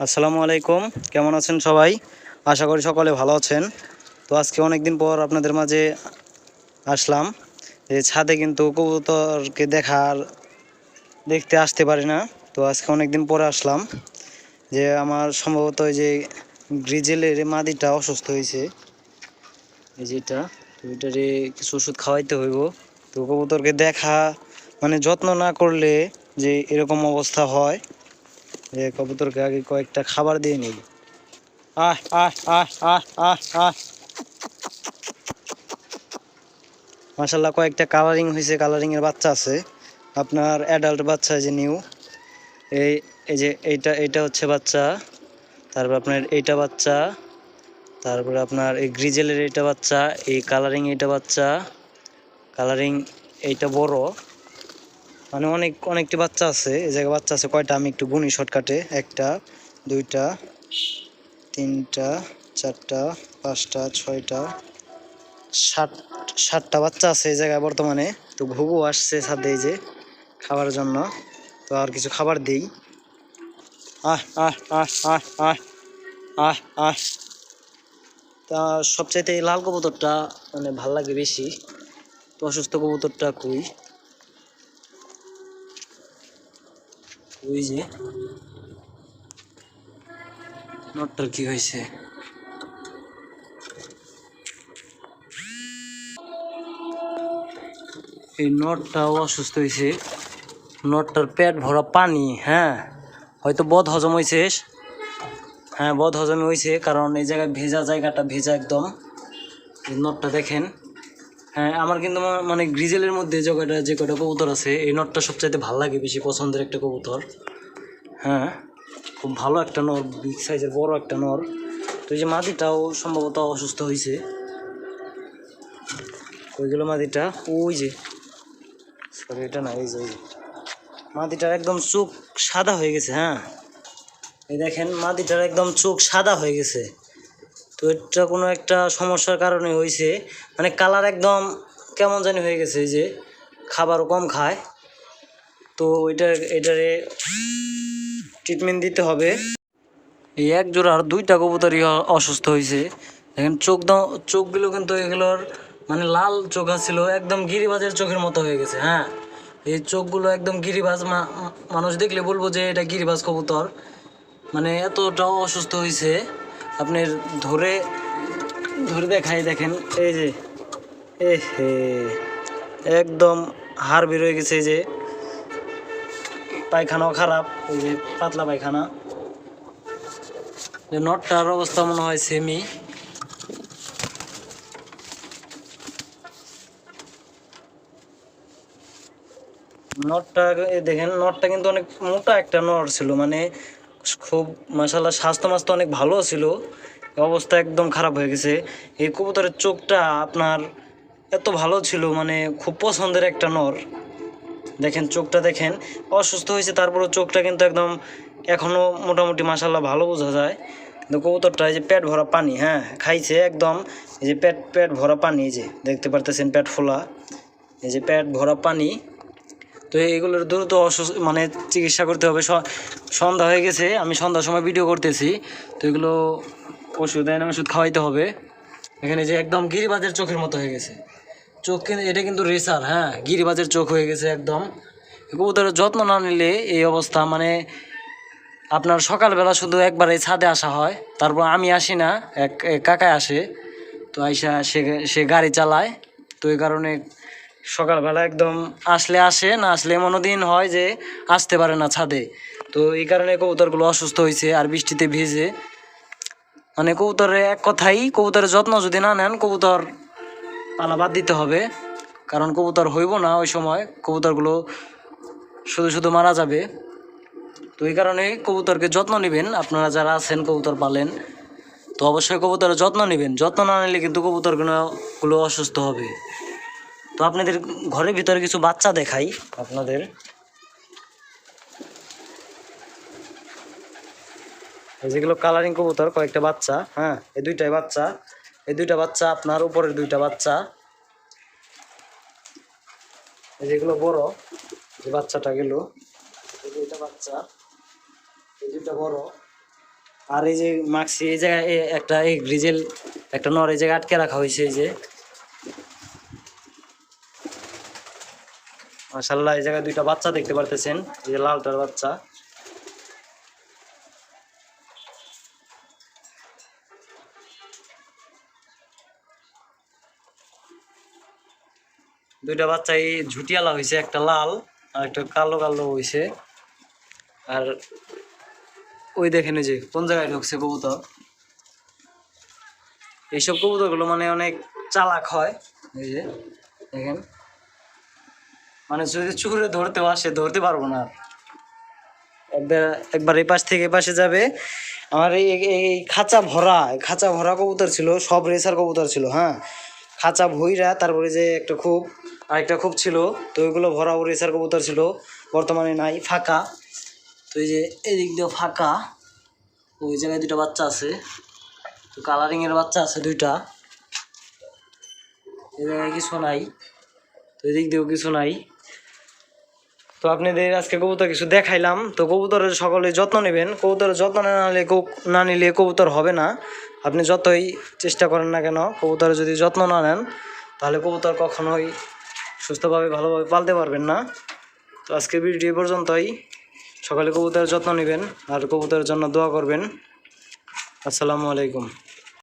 আসসালামু আলাইকুম। কেমন আছেন সবাই? আশা করি সকলে ভালো আছেন। তো আজকে অনেক দিন পর আপনাদের মাঝে আসলাম। এই ছাদে কিন্তু কবুতরকে দেখার দেখতে আসতে পারি না। তো আজকে অনেক দিন পরে আসলাম যে আমার সম্ভবত যে গ্রিজেলের মাদিটা অসুস্থ হয়েছে। এই যেটা তো এটারে কিছু ওষুধ খাওয়াইতে হইব। তো কবুতরকে দেখা মানে যত্ন না করলে যে এরকম অবস্থা হয়, যে কবুতরকে আগে কয়েকটা খাবার দিয়ে নিই। আহ আহ আহ আহ আহ মাসাল্লাহ কয়েকটা কালারিং হয়েছে কালারিং এর বাচ্চা আছে। আপনার অ্যাডাল্ট বাচ্চা যে নিউ এই এই যে এইটা এইটা হচ্ছে বাচ্চা। তারপর আপনার এইটা বাচ্চা। তারপরে আপনার এই গ্রিজেলের এইটা বাচ্চা, এই কালারিং এইটা বাচ্চা। কালারিং এইটা বড়। মানে অনেক, অনেকটি বাচ্চা আছে, এই জায়গায় বাচ্চা আছে কয়টা? আমি একটু গুনি শর্টকাটে, একটা, দুইটা, তিনটা, চারটা, পাঁচটা, ছয়টা, সাত, সাতটা বাচ্চা আছে এই জায়গায় বর্তমানে। তো ঘুঘু আসছে ছাদে এই যে খাবার জন্য। তো আর কিছু খাবার দেই। আহ আহ আহ আহ আহ আহ আহ। তা সবচাইতে লাল কবুতরটা মানে ভালো লাগে বেশি। তো অসুস্থ কবুতরটা কই? ওই যে নটটার কি হয়েছে? এই নটটাও অসুস্থ হয়েছে। নটটার পেট ভরা পানি হ্যাঁ? হয়তো বদ হজম হয়েছে হ্যাঁ বদ হজম হয়েছে, কারণ এই জায়গায় ভেজা জায়গাটা ভেজা একদম। এই নটটা দেখেন। হ্যাঁ আমার কিন্তু মানে গ্রিজেলের মধ্যে যে কয়টা যে কয়টা কবুতর আছে, এই নটটা সবচাইতে ভালো লাগে বেশি পছন্দের একটা কবুতর। হ্যাঁ খুব ভালো একটা নর, বিগ সাইজের বড় একটা নর। তো এই যে মাটিটাও সম্ভবত অসুস্থ হয়েছে ওইগুলো মাদিটা? ওই যে। সরি এটা না, এই যে যে। একদম চোখ সাদা হয়ে গেছে হ্যাঁ। এই দেখেন মাটিটার একদম চোখ সাদা হয়ে গেছে। তো এটা কোনো একটা সমস্যার কারণে হয়েছে মানে কালার একদম কেমন জানি হয়ে গেছে যে, খাবারও কম খায়। তো এটা এটারে ট্রিটমেন্ট দিতে হবে। এই এক জোড়ার দুইটা কবুতরই অসুস্থ হয়েছে দেখেন চোখ চোখগুলো কিন্তু এগুলোর মানে লাল চোখ ছিল একদম গিরিবাজের চোখের মতো হয়ে গেছে হ্যাঁ। এই চোখগুলো একদম গিরিবাজ মানুষ দেখলে বলব যে এটা গিরিবাজ কবুতর। মানে এতটাও অসুস্থ হয়েছে আপনি ধরে ধরে দেখাই, দেখেন, এই যে এ হে, একদম হাড় হয়ে গেছে, এই যে, পায়খানাও খারাপ ওই যে পাতলা পায়খানা। যে নটটার অবস্থা মনে হয় সেমি নটটা দেখেন, নটটা কিন্তু অনেক মোটা একটা নট ছিল মানে খুব মাসাল্লাহ স্বাস্থ্য মাস্ত অনেক ভালো ছিল। অবস্থা একদম খারাপ হয়ে গেছে। এই কবুতরের চোখটা আপনার এত ভালো ছিল মানে খুব পছন্দের একটা নর। দেখেন, চোখটা দেখেন, অসুস্থ হয়েছে, তারপরেও চোখটা কিন্তু একদম এখনও মোটামুটি মাসাল্লাহ ভালো বোঝা যায়। কবুতরটা এই যে পেট ভরা পানি হ্যাঁ খাইছে একদম, এই যে পেট পেট ভরা পানি, এই যে দেখতে পারতেছেন পেট ফোলা। এই যে পেট ভরা পানি তো এইগুলোর দ্রুত অসুস্থ মানে চিকিৎসা করতে হবে। সন্ধ্যা হয়ে গেছে, আমি সন্ধ্যার সময় ভিডিও করতেছি। তো এগুলো ওষুধ, এনে ওষুধ খাওয়াইতে হবে। এখানে যে একদম গিরিবাজের চোখের মতো হয়ে গেছে। চোখ কিন্তু এটা কিন্তু রেসার হ্যাঁ? গিরিবাজের চোখ হয়ে গেছে একদম। কবুতরের যত্ন না নিলে এই অবস্থা মানে আপনার সকালবেলা শুধু একবার এই ছাদে আসা হয়। তারপর আমি আসি না, এক কাকায় আসে। তো আইসা সে সে গাড়ি চালায়। তো এই কারণে সকালবেলা একদম আসলে আসে, না আসলে এমনও দিন হয় যে আসতে পারে না ছাদে। তো এই কারণে কবুতরগুলো অসুস্থ হয়েছে আর বৃষ্টিতে ভিজে। মানে কবুতরের এক কথাই, কবুতরের যত্ন যদি না নেন, কবুতর পালা বাদ দিতে হবে। কারণ কবুতর হইব না ওই সময়, কবুতরগুলো শুধু শুধু মারা যাবে। তো এই কারণে কবুতরকে যত্ন নেবেন। আপনারা যারা আছেন, কবুতর পালেন, তো অবশ্যই কবুতরের যত্ন নেবেন। যত্ন না নিলে কিন্তু কবুতরগুলো গুলো অসুস্থ হবে। তো আপনাদের ঘরের ভিতরে কিছু বাচ্চা দেখাই আপনাদের। এই যেগুলো কালারিং কবুতর, কয়েকটা বাচ্চা হ্যাঁ এই দুইটাই বাচ্চা। এই দুইটা বাচ্চা, আপনার উপরের দুইটা বাচ্চা। যেগুলো বড় যে বাচ্চাটা গেল, এই এটা বাচ্চা, এই দুটা বড়। আর এই যে মাক্সি, এই জায়গায় একটা এই গ্রিজেল, একটা নর এই জায়গায় আটকে রাখা হয়েছে, এই যে। মাশাল্লাহ এই জায়গায় দুইটা বাচ্চা দেখতে পারতেছেন, এই যে লালটার বাচ্চা। দুইটা বাচ্চা এই ঝুটিয়ালা হয়েছে একটা লাল আর একটা কালো কালো হয়েছে আর ওই দেখেন যে, কোন জায়গায় ঢুকছে কবুতর? এইসব কবুতরগুলো মানে অনেক চালাক হয়, এই যে, দেখেন। মানে যদি চুরে ধরতেও আসে, ধরতে পারব না। একবার একবার এই পাশ থেকে এ পাশে যাবে। আমার এই, এই- খাঁচা ভরা খাঁচা ভরা কবুতর ছিল, সব রেসার কবুতর ছিল হ্যাঁ। খাঁচা ভইরা, তারপরে যে একটা খুব, আরেকটা খুব ছিল, তো ওইগুলো ভরা ও রেসার কবুতর ছিল। বর্তমানে নাই, ফাঁকা। তো এই যে এদিক দিয়ে ফাঁকা। ওই জায়গায় দুটো বাচ্চা আছে। তো কালারিংয়ের বাচ্চা আছে দুইটা। এই জায়গায় কিছু নাই। তো এদিক দিয়েও কিছু নাই। তো আপনাদের আজকে কবুতর কিছু দেখাইলাম। তো কবুতরের সকলে যত্ন নেবেন। কবুতরের যত্ন না নিলে না নিলে কবুতর হবে না। আপনি যতই চেষ্টা করেন না কেন, কবুতরের যদি যত্ন না নেন, তাহলে কবুতর কখনোই সুস্থভাবে, ভালোভাবে পালতে পারবেন না। তো আজকে ভিডিও পর্যন্তই। সকালে কবুতরের যত্ন নেবেন আর কবুতরের জন্য দোয়া করবেন। আসসালামু আলাইকুম।